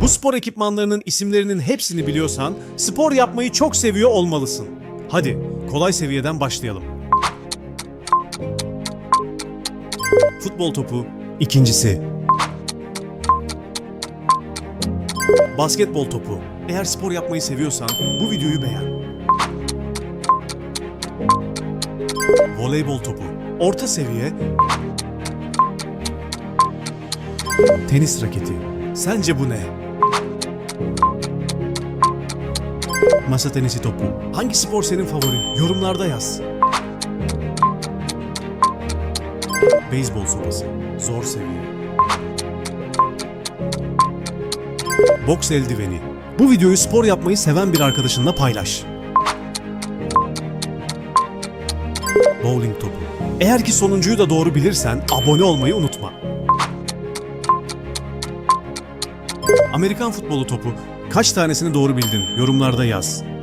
Bu spor ekipmanlarının isimlerinin hepsini biliyorsan spor yapmayı çok seviyor olmalısın. Hadi kolay seviyeden başlayalım. Futbol topu ikincisi. Basketbol topu. Eğer spor yapmayı seviyorsan bu videoyu beğen. Voleybol topu. Orta seviye. Tenis raketi. Sence bu ne? Masa tenisi topu. Hangi spor senin favorin? Yorumlarda yaz. Beyzbol sopası. Zor seviye. Boks eldiveni. Bu videoyu spor yapmayı seven bir arkadaşınla paylaş. Bowling topu. Eğer ki sonuncuyu da doğru bilirsen abone olmayı unutma. Amerikan futbolu topu. Kaç tanesini doğru bildin? Yorumlarda yaz.